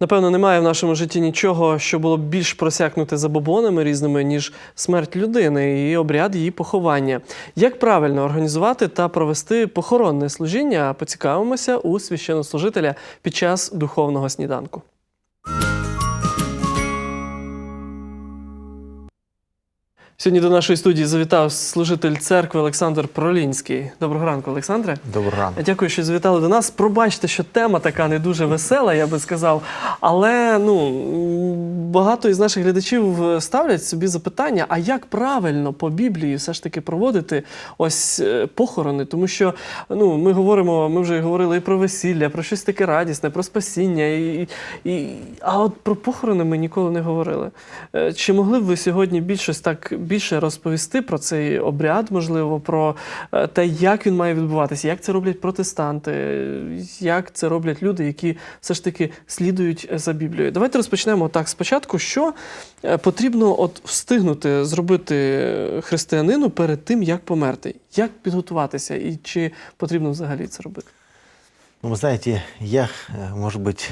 Напевно, немає в нашому житті нічого, що було б більш просякнуте забобонами різними, ніж смерть людини і обряд її поховання. Як правильно організувати та провести похоронне служіння, поцікавимося у священнослужителя під час духовного сніданку. Сьогодні до нашої студії завітав служитель церкви Олександр Пролінський. Доброго ранку, Олександре. Доброго ранку. Дякую, що завітали до нас. Пробачте, що тема така не дуже весела, я би сказав. Але ну багато із наших глядачів е, ставлять собі запитання: а як правильно по Біблії все ж таки проводити ось е, похорони? Тому що ну ми говоримо, ми вже говорили і про весілля, про щось таке радісне, про спасіння. І, і, а от про похорони ми ніколи не говорили. Е, Чи могли б ви сьогодні більш щось так більше розповісти про цей обряд, можливо, про е, те, як він має відбуватися, як це роблять протестанти, як це роблять люди, які все ж таки слідують е, за Біблією? Давайте розпочнемо так спочатку. Що е, потрібно от встигнути зробити християнину перед тим, як померти? Як підготуватися, і чи потрібно взагалі це робити? Ну, вы знаете, я, э, может быть,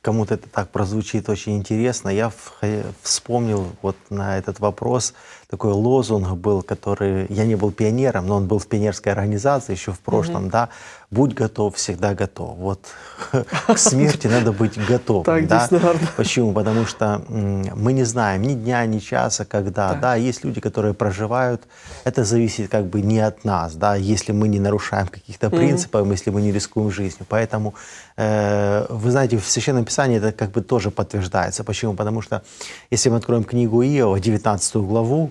кому-то это так прозвучит очень интересно. Я э, вспомнил вот на этот вопрос такой лозунг был, который я не был пионером, но он был в пионерской организации еще в прошлом, да. Будь готов, всегда готов. Вот к смерти надо быть готовым. Так, да. Почему? Потому что мы не знаем ни дня, ни часа, когда. Да, есть люди, которые проживают. Это зависит как бы не от нас, да, если мы не нарушаем каких-то принципов, если мы не рискуем жизнью. Поэтому, э, вы знаете, в Священном Писании это как бы тоже подтверждается. Почему? Потому что если мы откроем книгу Иова, 19 главу,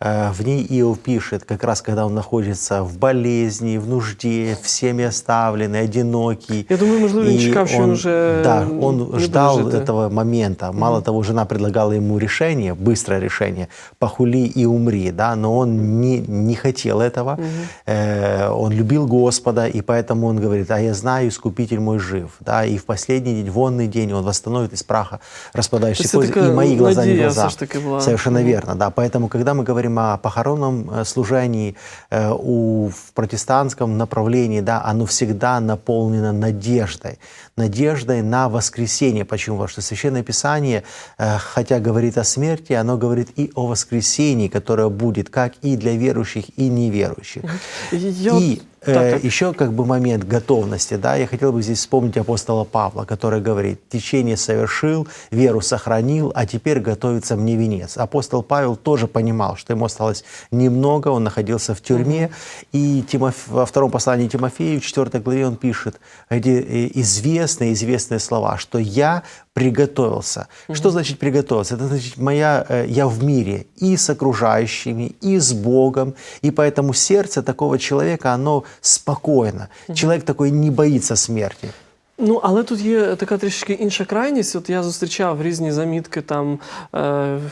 в ней Иов пишет, как раз когда он находится в болезни, в нужде, всеми оставленный, одинокий. Я думаю, можливо, він чекав, що він Да, не он ждал жити. этого момента. Мало того, жена предлагала ему решение, быстрое решение, похули и умри, да, но он не, не хотел этого. Э, он любил Господа, и поэтому он говорит, а я знаю, Искупитель мой жив, да, и в последний день, вонный день он восстановит из праха распадающийся кость, и мои глаза не надея глаза. таки была. Совершенно верно, да. Поэтому, когда мы говорим о похоронном э, служении э, у, в протестантском направлении, да, оно всегда наполнено надеждой. Надеждой на воскресение. Почему? Потому что Священное Писание, э, хотя говорит о смерти, оно говорит и о воскресении, которое будет как и для верующих, и неверующих. Я И так, э, еще как бы момент готовности, да, я хотел бы здесь вспомнить апостола Павла, который говорит, течение совершил, веру сохранил, а теперь готовится мне венец. Апостол Павел тоже понимал, что ему осталось немного, он находился в тюрьме, и Тимоф- во втором послании Тимофею, в 4 главе он пишет эти э, известные, известные слова, что я приготовился. Что значит приготовился? Это значит, моя, э, я в мире и с окружающими, и с Богом, и поэтому сердце такого человека, оно спокойно. Человек такой не боится смерти. Ну, але тут є така трішки інша крайність. От я зустрічав різні замітки там е,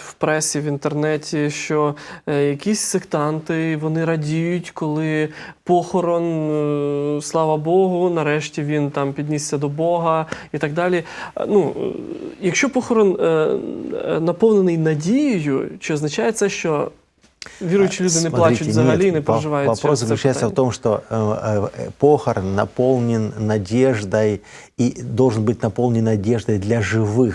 в пресі, в інтернеті, що е, якісь сектанти вони радіють, коли похорон, е, слава Богу, нарешті він там піднісся до Бога і так далі. Е, Ну, е, якщо похорон е, наповнений надією, чи означає це, що віруючі люди не Смотрите, плачуть взагалі, нет, не во- проживають? Вопрос через це заключается в питання? том, что э, э, похорон наполнен надеждой и должен быть наполнен надеждой для живых.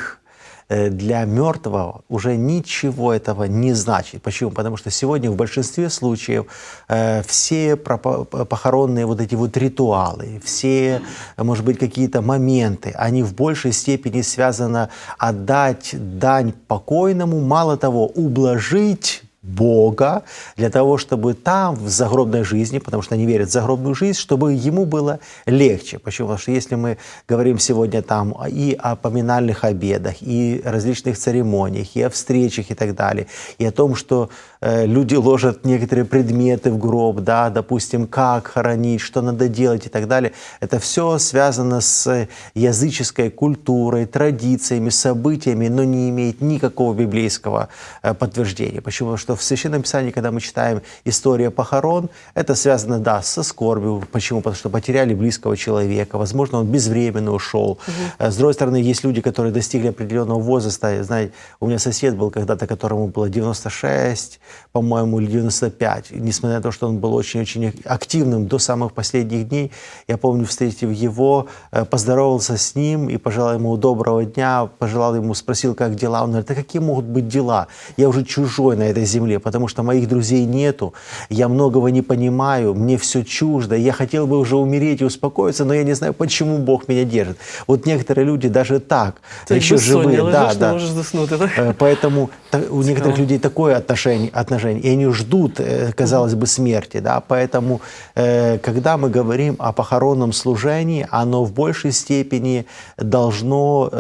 Э, Для мертвого уже ничего этого не значит. Почему? Потому что сегодня в большинстве случаев э, все пропо- похоронные вот эти вот ритуалы, все, э, может быть, какие-то моменты, они в большей степени связаны отдать дань покойному, мало того, ублажить Бога для того, чтобы там, в загробной жизни, потому что они верят в загробную жизнь, чтобы ему было легче. Почему? Потому что если мы говорим сегодня там и о поминальных обедах, и различных церемониях, и о встречах и так далее, и о том, что э, люди ложат некоторые предметы в гроб, да, допустим, как хоронить, что надо делать и так далее, это все связано с языческой культурой, традициями, событиями, но не имеет никакого библейского э, подтверждения. Почему? Потому что что в Священном Писании, когда мы читаем история похорон, это связано, да, со скорбью. Почему? Потому что потеряли близкого человека. Возможно, он безвременно ушел. Э, С другой стороны, есть люди, которые достигли определенного возраста. Знаете, у меня сосед был когда-то, которому было 96, по-моему, или 95. И несмотря на то, что он был очень-очень активным до самых последних дней, я помню, встретив его, э, поздоровался с ним и пожелал ему доброго дня, пожелал ему, спросил, как дела. Он говорит, да какие могут быть дела? Я уже чужой на этой земле, потому что моих друзей нету, я многого не понимаю, мне все чуждо, я хотел бы уже умереть и успокоиться, но я не знаю, почему Бог меня держит. Вот некоторые люди даже так, як еще живые, да, не да. можеш заснути, так? Э, Поэтому у некоторых людей такое отношение, отношение, и они ждут, э, казалось бы, смерти. Да? Поэтому, э, когда мы говорим о похоронном служении, оно в большей степени должно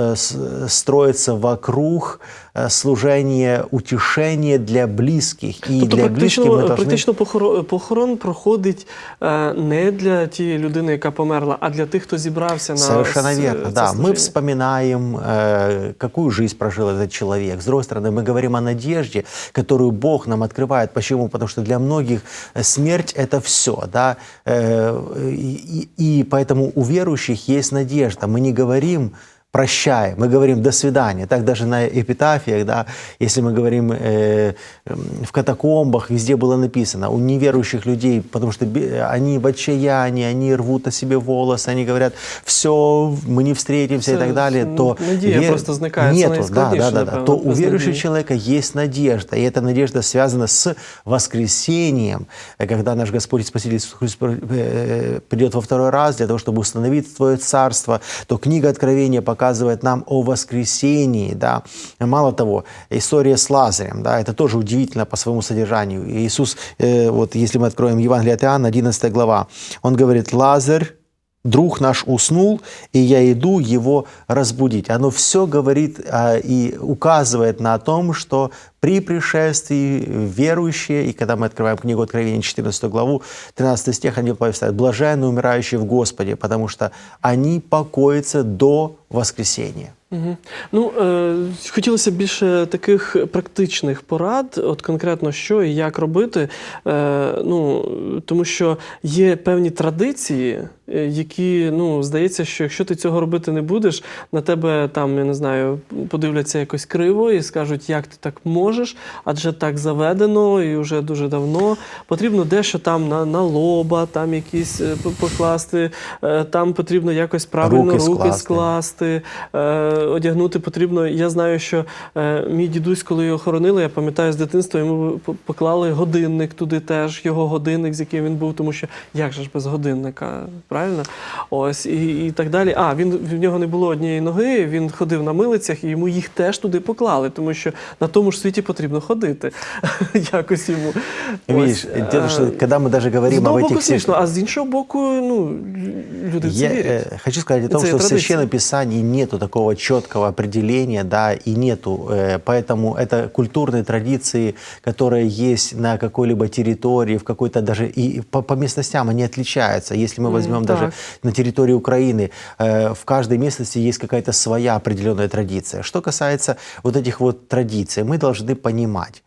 строиться вокруг служения утешения для близких И Тобто для близких мы практично, должны... практично похорон, похорон проходить е, не для тієї людини, яка померла, а для тих, хто зібрався на Совершенно с- верно, це да. Мы служіння. вспоминаем, э, какую жизнь прожил этот человек. С другой стороны, мы говорим о надежде, которую Бог нам открывает. Почему? Потому что для многих э, смерть – это все, да. Э, и, и поэтому у верующих есть надежда. Мы не говорим прощай, мы говорим до свидания. Так даже на эпитафиях, да, если мы говорим э, м, в катакомбах, везде было написано у неверующих людей, потому что бе- они в отчаянии, они рвут на себе волосы, они говорят, все, мы не встретимся и Це, так далее, ну, то надія просто зникає. Це нету, да, найскладніше, да, да, да, напевно, то у без верующего надії. человека есть надежда, и эта надежда связана с воскресением, Э, когда наш Господь и Спаситель Иисус Христос э, придет во второй раз для того, чтобы установить Твое Царство, то книга Откровения показывает нам о воскресении, да. Мало того, история с Лазарем, да, это тоже удивительно по своему содержанию. Иисус, э, вот если мы откроем Евангелие от Иоанна, 11 глава, Он говорит, Лазарь, друг наш уснул, и я иду его разбудить. Оно все говорит а, и указывает на том, что при пришествии верующие, и когда мы открываем книгу Откровения, 14 главу, 13 стих, они повествуют, блаженны умирающие в Господе, потому что они покоятся до воскресения. Мгм. Ну, е, хотілося б більше таких практичних порад, от конкретно що і як робити. Е, ну, тому що є певні традиції, е, Які, ну, здається, що якщо ти цього робити не будеш, на тебе там, я не знаю, подивляться якось криво і скажуть, як ти так можеш, адже так заведено і вже дуже давно. Потрібно дещо там на, на лоба, там якісь е, покласти, е, там потрібно якось правильно Руки руки, скласти. е, одягнути потрібно. Я знаю, що е, мій дідусь, коли його хоронили, я пам'ятаю з дитинства, йому поклали годинник туди теж, його годинник, з яким він був, тому що як же ж без годинника, правильно? Ось і, і так далі. А, він в нього не було однієї ноги, він ходив на милицях, і йому їх теж туди поклали, тому що на тому ж світі потрібно ходити. Якось йому. Видишь, Ось, дело, е, что когда мы даже з говорим об одного этих боку всех... смішно, а з іншого боку, ну, люди в це Я вірять. э, хочу сказать о том, Это что в традиция. Священном Писании нету такого четкого определения, да, и нету, э, поэтому это культурные традиции, которые есть на какой-либо территории, в какой-то даже и по, по местностям они отличаются. Если мы возьмем даже так. на территории Украины, э, в каждой местности есть какая-то своя определенная традиция. Что касается вот этих вот традиций, мы должны понимать,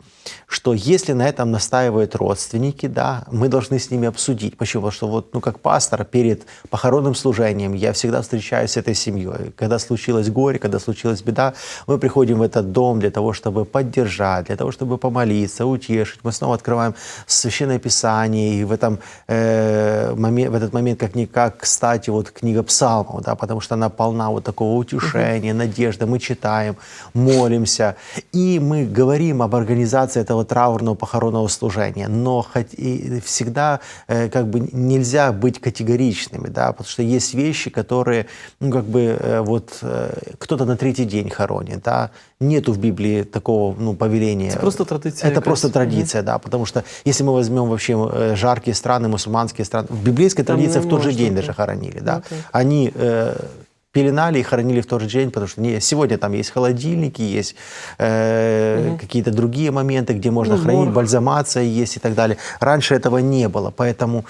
что если на этом настаивают родственники, да, мы должны с ними обсудить. Почему? Потому что вот, ну, как пастор перед похоронным служением я всегда встречаюсь с этой семьей. Когда случилось горе, когда случилась беда, мы приходим в этот дом для того, чтобы поддержать, для того, чтобы помолиться, утешить. Мы снова открываем Священное Писание, и в, этом, э, моме- в этот момент как-никак, кстати, вот книга Псалмов, да, потому что она полна вот такого утешения, надежды. Мы читаем, молимся, и мы говорим об организации этого траурного похоронного служения. Но хоть и всегда э, как бы нельзя быть категоричными, да, потому что есть вещи, которые, ну, как бы, э, вот э, кто-то на третий день хоронит, да, нету в Библии такого, ну, повеления. Это просто традиция Это просто традиция, да, потому что если мы возьмем вообще э, жаркие страны, мусульманские страны, в библейской Там традиции в тот же день да. даже хоронили, да. Ну, так. Они э, пеленали и хоронили в тот же день, потому что не, сегодня там есть холодильники, есть э, какие-то другие моменты, где можно Ну, хранить, морг. бальзамация есть и так далее. Раньше этого не было, поэтому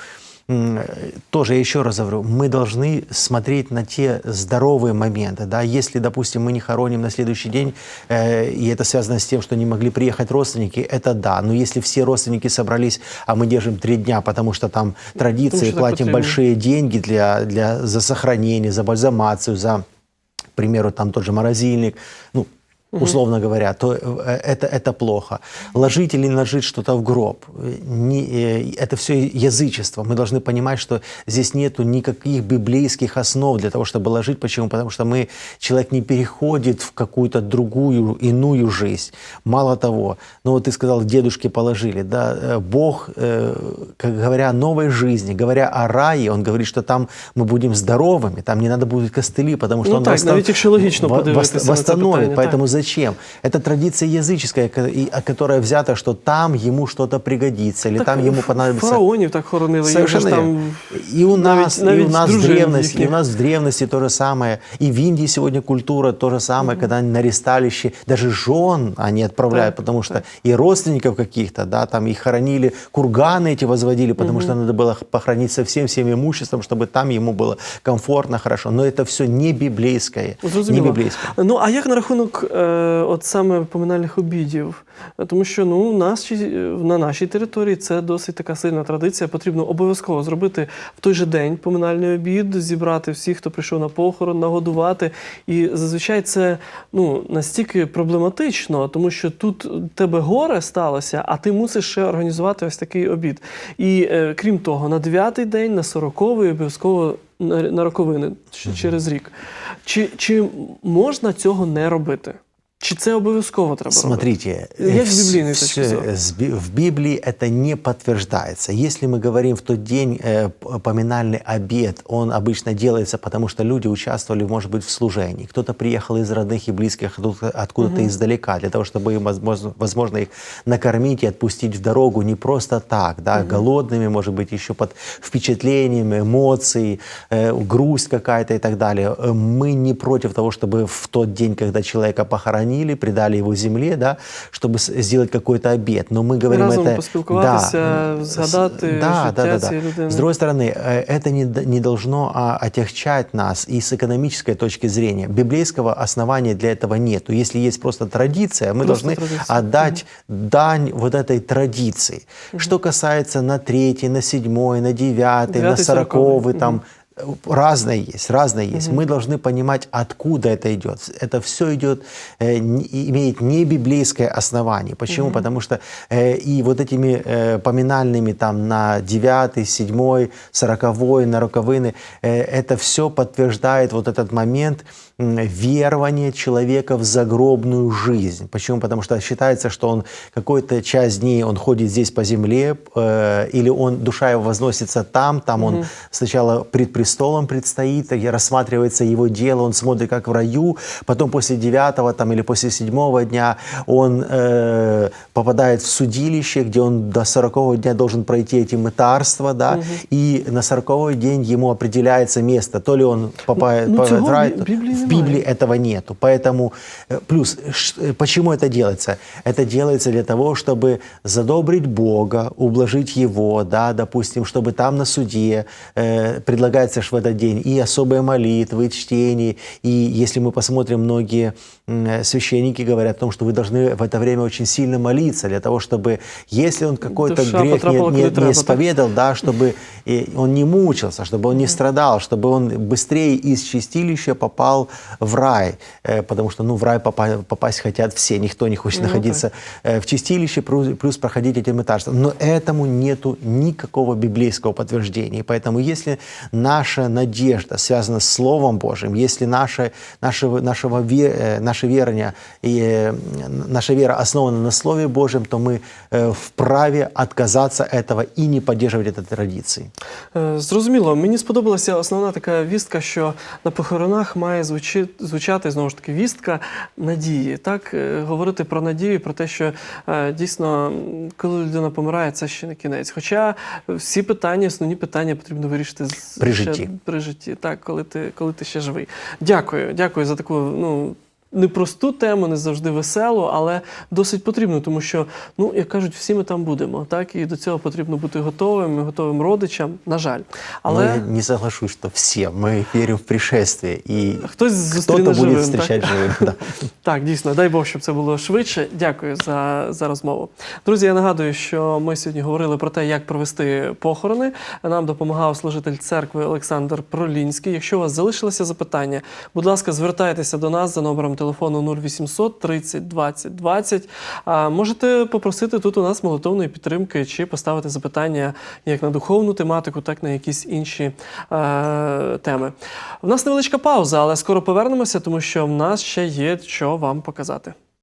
тоже еще раз говорю, мы должны смотреть на те здоровые моменты. Да? Если, допустим, мы не хороним на следующий день, э, и это связано с тем, что не могли приехать родственники, это да. Но если все родственники собрались, а мы держим три дня, потому что там традиции, что платим большие деньги для, для, за сохранение, за бальзамацию, за, к примеру, там тот же морозильник, ну, условно говоря, то э, это, это плохо. Ложить или не ложить что-то в гроб, э, не, э, это все язычество. Мы должны понимать, что здесь нету никаких библейских основ для того, чтобы ложить. Почему? Потому что мы, человек не переходит в какую-то другую, иную жизнь. Мало того, ну вот ты сказал, дедушки положили, да, Бог, как говоря о новой жизни, говоря о рае, Он говорит, что там мы будем здоровыми, там не надо будет костыли, потому что Ну Он так, восстан- навіть це восстановит. Поэтому зачем? Это традиция языческая, ко- и- а, которая взята, что там ему что-то пригодится, или Так, там ему ф- понадобится. Фараонів так хоронили. їх же Совершенно ж верно. там И у навіть- нас, и навіть у нас в дружин древности, и їхніх. у нас в древности то же самое. И в Индии сегодня культура то же самое, когда они на ресталище даже жен они отправляют, Так, потому что и родственников каких-то, да, там их хоронили, курганы эти возводили, потому что надо было похоронить со всем всем имуществом, чтобы там ему было комфортно, хорошо. Но это все не библейское. Не Зрозуміло. библейское. Ну а як на рахунок е, от саме поминальних обідів? Е, Тому що ну, у нас, на нашій території це досить така сильна традиція. Потрібно обов'язково зробити в той же день поминальний обід, зібрати всіх, хто прийшов на похорон, нагодувати. І зазвичай це ну, настільки проблематично, тому що тут тебе горе сталося, а ти мусиш ще організувати ось такий обід. І е, крім того, на дев'ятий день, на сороковий обов'язково на, на роковини через рік. Чи, чи можна цього не робити? Чи це обов'язково треба робити? Смотрите, Есть вс- библейные точки зрения. в Библии это не подтверждается. Если мы говорим в тот день э, поминальный обед, он обычно делается, потому что люди участвовали, может быть, в служении. Кто-то приехал из родных и близких откуда- откуда-то издалека, для того, чтобы им, возможно, возможно, их накормить и отпустить в дорогу не просто так, да, голодными, может быть, еще под впечатлением, эмоций, э, грусть какая-то и так далее. Э, Мы не против того, чтобы в тот день, когда человека похоронили, предали его земле, да, чтобы с- сделать какой-то обед. Но мы говорим Разом это... поспілкуватися, м, згадати с- да, да, життя да, да. цієї людини. С другой стороны, э, это не, д- не должно а, отягчать нас и с экономической точки зрения. Библейского основания для этого нет. Если есть просто традиция, мы Просто должны традиция. отдать дань вот этой традиции. Что касается на третий, на седьмой, на девятый, на Девятый, сороковый, сороковый. там разное есть, разное есть. Мы должны понимать, откуда это идет. Это все идет, э, имеет не библейское основание. Почему? Потому что э, и вот этими э, поминальными там на 9, 7, 40, на роковины, э, это все подтверждает вот этот момент м, верования человека в загробную жизнь. Почему? Потому что считается, что он какую-то часть дней он ходит здесь по земле, э, или он, душа его возносится там, там он сначала пред престолом предстоит, и рассматривается его дело, он смотрит как в раю, потом после девятого там, или после седьмого дня он э, попадает в судилище, где он до сорокового дня должен пройти эти мытарства, да, и на сороковой день ему определяется место, то ли он попадает ну, попадает в рай, в Біблії в немає. Библии этого нету. Поэтому, э, плюс, ш- э, почему это делается? Это делается для того, чтобы задобрить Бога, ублажить Его, да, допустим, чтобы там на суде э, предлагается ж в этот день и особые молитвы, и чтение. И если мы посмотрим, многие м, э, священники говорят о том, что вы должны в это время очень сильно молиться для того, чтобы, если он какой-то Душа грех не, потрапила не, куди не треба, так? исповедал, да, чтобы э, он не мучился, чтобы он не страдал, чтобы он быстрее из чистилища попал в рай, Э, потому что ну, в рай попа- попасть хотят все, никто не хочет Ну, находиться э, в чистилище, плюс, плюс проходить эти мытарства. Но этому нету никакого библейского подтверждения. И поэтому если наша надежда связана с Словом Божьим, если наше, нашего, нашего ве- э, наше верование и э, наша вера основана на Слове Божьем, то мы э, вправе отказаться этого и не поддерживать этой традиции. Е, Зрозуміло, мені сподобалася основна така вістка, що на похоронах має звучи, звучати знову ж таки вістка надії. Так, Е, говорити про надію, про те, що е, дійсно, коли людина помирає, це ще не кінець. Хоча всі питання, основні питання потрібно вирішити з- При ще житті. при житті, так, коли ти, коли ти ще живий. Дякую, дякую за таку ну, непросту тему, не завжди веселу, але досить потрібну, тому що, ну, як кажуть, всі ми там будемо, так? І до цього потрібно бути готовим, і готовим родичам, на жаль. Але... Але я не соглашусь, что все. Мы верим в пришествие. И хтось зустріне кто-то живим. так? живым. Да. Так, дійсно, дай Бог, щоб це було швидше. Дякую за, за розмову. Друзі, я нагадую, що ми сьогодні говорили про те, як провести похорони. Нам допомагав служитель церкви Олександр Пролінський. Якщо у вас залишилися запитання, будь ласка, звертайтеся до нас за номером телефону 0800 30 20 20. А можете попросити тут у нас молитовної підтримки чи поставити запитання як на духовну тематику, так і на якісь інші е, теми. У нас невеличка пауза, але скоро повернемося, тому що в нас ще є що вам показати.